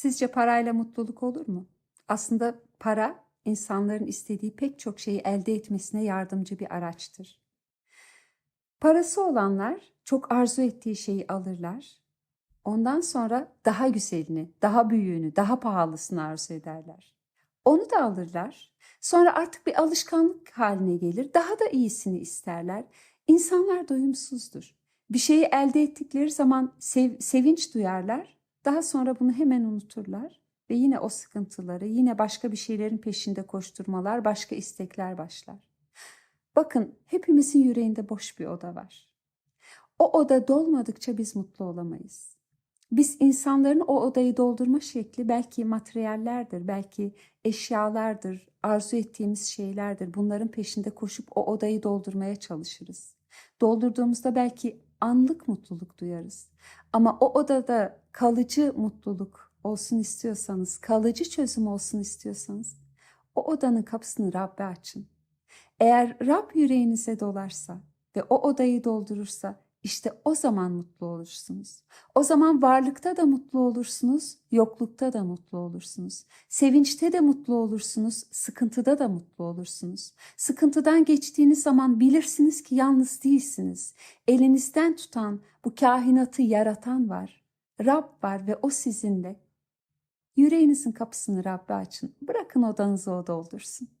Sizce parayla mutluluk olur mu? Aslında para insanların istediği pek çok şeyi elde etmesine yardımcı bir araçtır. Parası olanlar çok arzu ettiği şeyi alırlar. Ondan sonra daha güzelini, daha büyüğünü, daha pahalısını arzu ederler. Onu da alırlar. Sonra artık bir alışkanlık haline gelir. Daha da iyisini isterler. İnsanlar doyumsuzdur. Bir şeyi elde ettikleri zaman sev- sevinç duyarlar. Daha sonra bunu hemen unuturlar ve yine o sıkıntıları, yine başka bir şeylerin peşinde koşturmalar, başka istekler başlar. Bakın hepimizin yüreğinde boş bir oda var. O oda dolmadıkça biz mutlu olamayız. Biz insanların o odayı doldurma şekli belki materyallerdir, belki eşyalardır, arzu ettiğimiz şeylerdir. Bunların peşinde koşup o odayı doldurmaya çalışırız. Doldurduğumuzda belki anlık mutluluk duyarız. Ama o odada kalıcı mutluluk olsun istiyorsanız, kalıcı çözüm olsun istiyorsanız o odanın kapısını Rabbe açın. Eğer Rab yüreğinize dolarsa ve o odayı doldurursa işte o zaman mutlu olursunuz. O zaman varlıkta da mutlu olursunuz, yoklukta da mutlu olursunuz. Sevinçte de mutlu olursunuz, sıkıntıda da mutlu olursunuz. Sıkıntıdan geçtiğiniz zaman bilirsiniz ki yalnız değilsiniz. Elinizden tutan, bu kainatı yaratan var. Rab var ve o sizinle. Yüreğinizin kapısını Rabbe açın. Bırakın odanızı o doldursun.